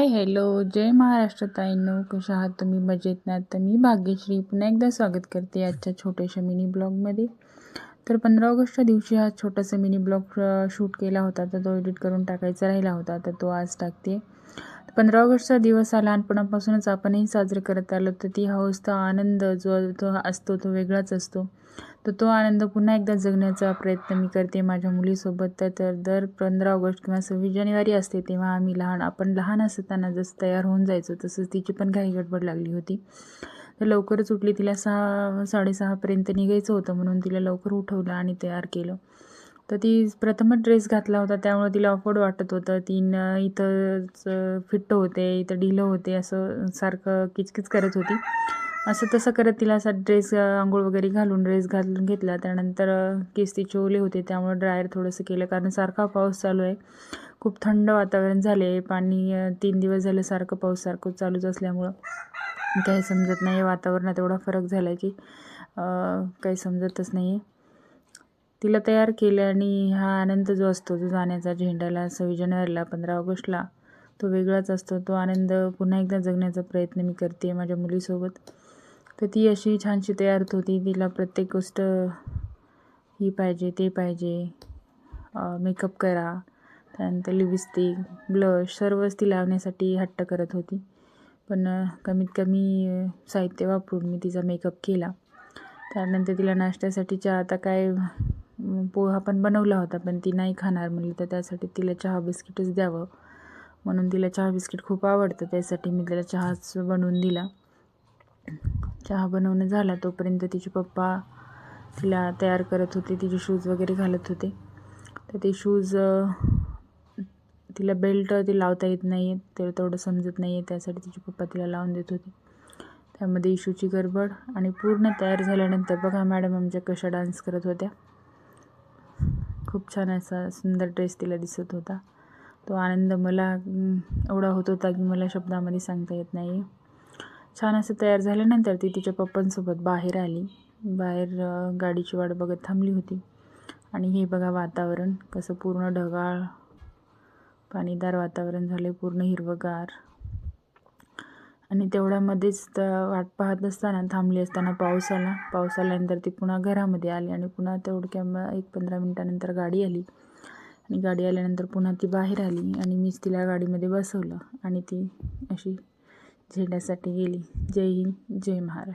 Hi hello जय महाराष्ट्र ताईनो. कशा आहात तुम्ही? मजेत ना? तर मी भाग्यश्री. पुन्हा एकदा स्वागत करते आजच्या छोट्याशा मिनी ब्लॉगमध्ये तर पंधरा ऑगस्टच्या दिवशी हा छोटासा मिनी ब्लॉग शूट केला होता. तर तो एडिट करून टाकायचा राहिला होता. तर तो आज टाकते. पंधरा ऑगस्टचा दिवस हा लहानपणापासूनच आपणही साजरे करत आलो. तर ती हौस आनंद जो तो असतो तो वेगळाच असतो. तर तो आनंद पुन्हा एकदा जगण्याचा प्रयत्न मी करते माझ्या मुलीसोबत. तर तर दर पंधरा ऑगस्ट किंवा सव्वीस जानेवारी असते तेव्हा आम्ही लहान आपण लहान असताना जसं तयार होऊन जायचो तसंच तिची पण काही गडबड लागली होती. तर लवकरच उठली तिला सहा साडेसहापर्यंत निघायचं होतं म्हणून तिला लवकर उठवलं आणि तयार केलं. तर ती प्रथमच ड्रेस घातला होता त्यामुळे तिला अफोर्ड वाटत होतं. तीन इथंच फिट्ट होते इथं ढिलं होते असं सारखं किचकिच करत होती. असं तसं करत तिला असा ड्रेस आंघोळ वगैरे घालून ड्रेस घालून घेतला. त्यानंतर केस तिचे ओले होते त्यामुळे ड्रायर थोडंसं केलं. कारण सारखा पाऊस चालू आहे. खूप थंड वातावरण झाले आहे. पाणी तीन दिवस झाले सारखं पाऊस सारखं चालूच असल्यामुळं. काही समजत नाही वातावरणात एवढा फरक झाला आहे की काही समजतच नाही आहे तिला तयार केलं आणि हा आनंद जो असतो जो जाण्याचा झेंड्याला सव्वीस जानेवारीला पंधरा ऑगस्टला तो वेगळाच असतो. तो आनंद पुन्हा एकदा जगण्याचा प्रयत्न मी करते माझ्या मुलीसोबत. तर ती अशी छानशी तयार होती. तिला प्रत्येक गोष्ट ही पाहिजे ते पाहिजे. मेकअप करा. त्यानंतर लिपस्टिक ब्लश सर्वच ती लावण्यासाठी हट्ट करत होती. पण कमीत कमी साहित्य वापरून मी तिचा मेकअप केला. त्यानंतर तिला नाश्त्यासाठी चहा आता काय पोहा पण बनवला होता पण ती नाही खाणार म्हणली तर त्यासाठी तिला चहा बिस्किटच द्यावं. म्हणून तिला चहा बिस्किट खूप आवडतं त्यासाठी मी तिला चहाच बनवून दिला. चहा बनवणं झाला तोपर्यंत तिचे पप्पा तिला तयार करत होते तिचे शूज वगैरे घालत होते. तर ते शूज तिला बेल्ट ते लावता येत नाही ते तेवढं समजत नाही आहे त्यासाठी तिचे पप्पा तिला लावून देत होते. त्यामध्ये इशूची गडबड आणि पूर्ण तयार झाल्यानंतर बघा मॅडम आमच्या कशा डान्स करत होत्या. खूप छान असा सुंदर ड्रेस तिला दिसत होता. तो आनंद मला एवढा होत होता की मला शब्दामध्ये सांगता येत नाही. छान असं तयार झाल्यानंतर ती तिच्या पप्पांसोबत बाहेर आली. बाहेर गाडीची वाट बघत थांबली होती. आणि हे बघा वातावरण कसं पूर्ण ढगाळ पाणीदार वातावरण झाले पूर्ण हिरवगार. आणि तेवढ्यामध्येच वाट पाहत असताना थांबली असताना पाऊस आला. पाऊस आल्यानंतर ती पुन्हा घरामध्ये आली आणि पुन्हा तेवढक्या एक पंधरा मिनटानंतर गाडी आली. आणि गाडी आल्यानंतर पुन्हा ती बाहेर आली आणि मीच तिला गाडीमध्ये बसवलं आणि ती अशी झेंड्यासाठी गेली. जय हिंद जय महाराष्ट्र.